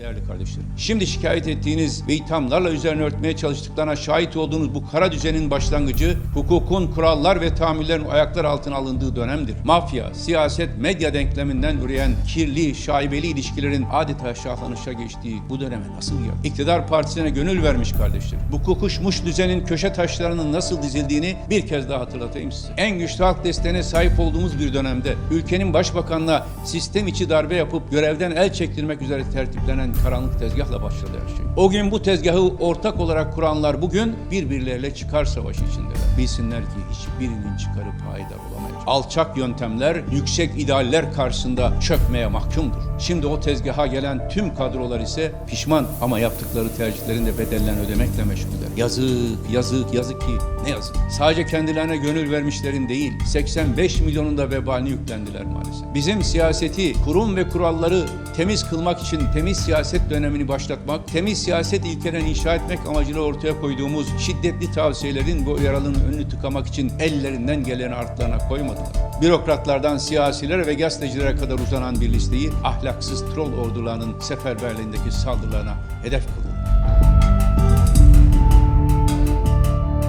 Değerli kardeşlerim, şimdi şikayet ettiğiniz ve ithamlarla üzerine örtmeye çalıştıklarına şahit olduğunuz bu kara düzenin başlangıcı, hukukun, kurallar ve tahammüllerin ayaklar altına alındığı dönemdir. Mafya, siyaset, medya denkleminden üreyen kirli, şaibeli ilişkilerin adeta şahlanışa geçtiği bu döneme nasıl ya? İktidar partisine gönül vermiş kardeşlerim. Bu kokuşmuş düzenin köşe taşlarının nasıl dizildiğini bir kez daha hatırlatayım size. En güçlü halk desteğine sahip olduğumuz bir dönemde ülkenin başbakanına sistem içi darbe yapıp görevden el çektirmek üzere tertiplenen karanlık tezgahla başladı her şey. O gün bu tezgahı ortak olarak kuranlar bugün birbirleriyle çıkar savaşı içindeler. Bilsinler ki hiçbirinin çıkarı payidar olamayacak. Alçak yöntemler, yüksek idealler karşısında çökmeye mahkumdur. Şimdi o tezgaha gelen tüm kadrolar ise pişman ama yaptıkları tercihlerin de bedellerini ödemekle meşguller. Yazık, yazık, yazık ki yazık. Sadece kendilerine gönül vermişlerin değil, 85 milyonun da vebalini yüklendiler maalesef. Bizim siyaseti, kurum ve kuralları temiz kılmak için temiz siyaset dönemini başlatmak, temiz siyaset ilkelerini inşa etmek amacıyla ortaya koyduğumuz şiddetli tavsiyelerin bu uyarının önünü tıkamak için ellerinden geleni artlarına koymadılar. Bürokratlardan siyasilere ve gazetecilere kadar uzanan bir listeyi ahlaksız troll ordularının seferberliğindeki saldırılarına hedef kıldılar.